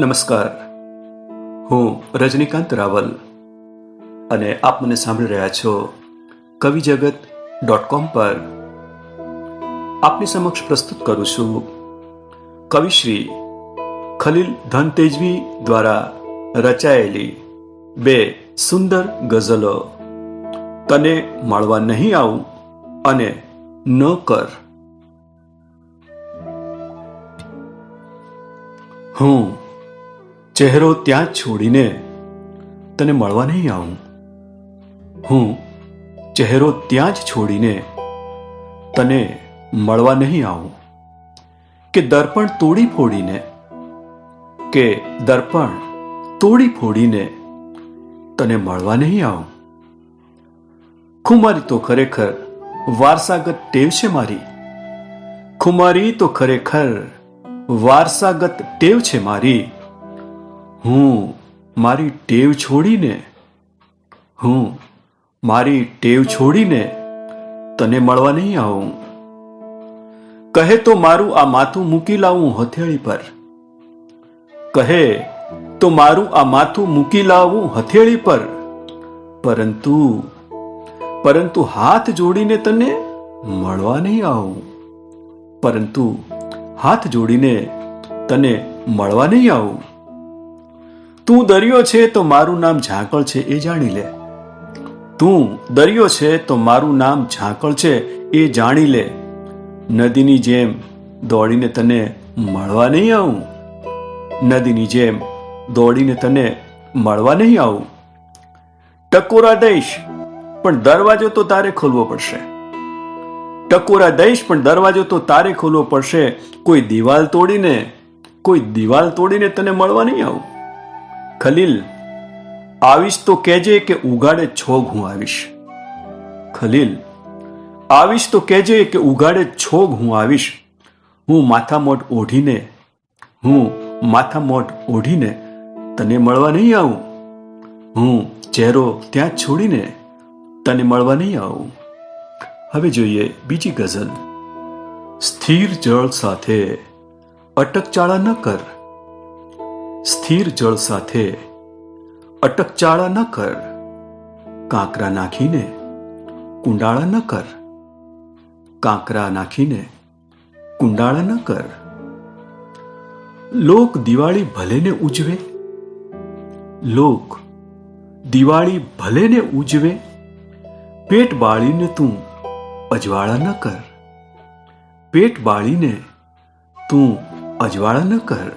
નમસ્કાર. હું રજનીકાંત રાવલ અને આપ મને સાંભળી રહ્યા છો કવિ જગત ડોટ કોમ પર. આપની સમક્ષ પ્રસ્તુત કરું છું કવિશ્રી ખલીલ ધન તેજવી દ્વારા રચાયેલી બે સુંદર ગઝલો, તને મળવા નહીં આવું અને ન કર. હું ચહેરો ત્યાં છોડીને તને મળવા નહીં આવું. હું ચહેરો ત્યાં જ છોડીને તને મળવા નહીં આવું. કે દર્પણ તોડી ફોડીને, કે દર્પણ તોડી ફોડીને તને મળવા નહીં આવું. ખુમારી તો ખરેખર વારસાગત ટેવ છે મારી. ખુમારી તો ખરેખર વારસાગત ટેવ છે મારી. હું મારી ટેવ છોડીને, હું મારી ટેવ છોડીને તને મળવા નહીં આવું. કહે તો મારું આ માથું મૂકી લાવું હથેળી પર. કહે તો મારું આ માથું મૂકી લાવું હથેળી પર. પરંતુ પરંતુ હાથ જોડીને તને મળવા નહીં આવું. પરંતુ હાથ જોડીને તને મળવા નહીં આવું. તું દરિયો છે તો મારું નામ ઝાંકળ છે, એ જાણી લે. તું દરિયો છે તો મારું નામ ઝાંકળ છે, એ જાણી લે. નદીની જેમ દોડીને તને મળવા નહીં આવું. નદીની જેમ દોડીને તને મળવા નહીં આવું. ટકોરા દઈશ, પણ દરવાજો તો તારે ખોલવો પડશે. ટકોરા દઈશ, પણ દરવાજો તો તારે ખોલવો પડશે. કોઈ દિવાલ તોડીને, કોઈ દિવાલ તોડીને તને મળવા નહીં આવું. ખલીલ, આવીશ તો કહેજે કે ઉગાડે છોગ હું આવીશ. ખલીલ, આવીશ તો કહેજે કે ઉગાડે છોગ હું આવીશ. હું માથામોટ ઓઢીને, હું માથામોટ ઓઢીને તને મળવા નહીં આવું. હું ચહેરો ત્યાં છોડીને તને મળવા નહીં આવું. હવે જોઈએ બીજી ગઝલ. સ્થિર જળ સાથે અટકચાળા ન કર. સ્થિર જળ સાથે અટકચાળા ન કર, કાંકરા નાખીને કુંડાળા ન કર, કાંકરા નાખીને કુંડાળા ન કર. લોક દિવાળી ભલેને ઉજવે, લોક દિવાળી ભલે ને ઉજવે, પેટ બાળીને તું અજવાળા ન કર, પેટ બાળીને તું અજવાળા ન કર.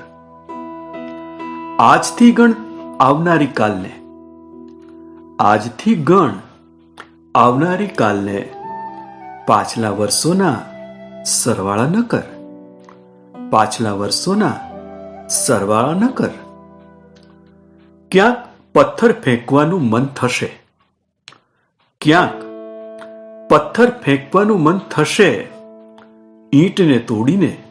આજથી ગણ આવનારી કાલને. આજથી ગણ આવનારી કાલને પાછલા વર્ષોના સરવાળા ન કર. પાછલા વર્ષોના સરવાળા ન કર. ક્યાંક પથ્થર ફેંકવાનું મન થશે. ક્યાંક પથ્થર ફેંકવાનું મન થશે. ઈંટને તોડીને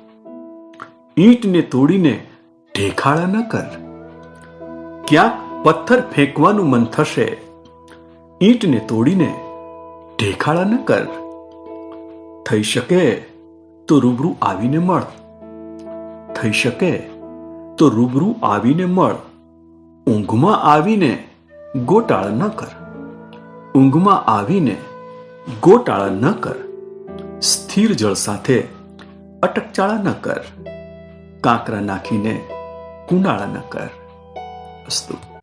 ઈંટને તોડીને ઢેખાળા ન કર. ક્યાંક પથ્થર ફેંકવાનું મન થશે. ઈંટને તોડીને ઢેખાળા ન કર. થઈ શકે તો રૂબરૂ આવીને મળ. થઈ શકે તો રૂબરૂ આવીને મળ. ઊંઘમાં આવીને ગોટાળા ન કર. ઊંઘમાં આવીને ગોટાળા ન કર. સ્થિર જળ સાથે અટકચાળા ન કર. કાંકરા નાખીને કુંડાળા ન કર. ちょっと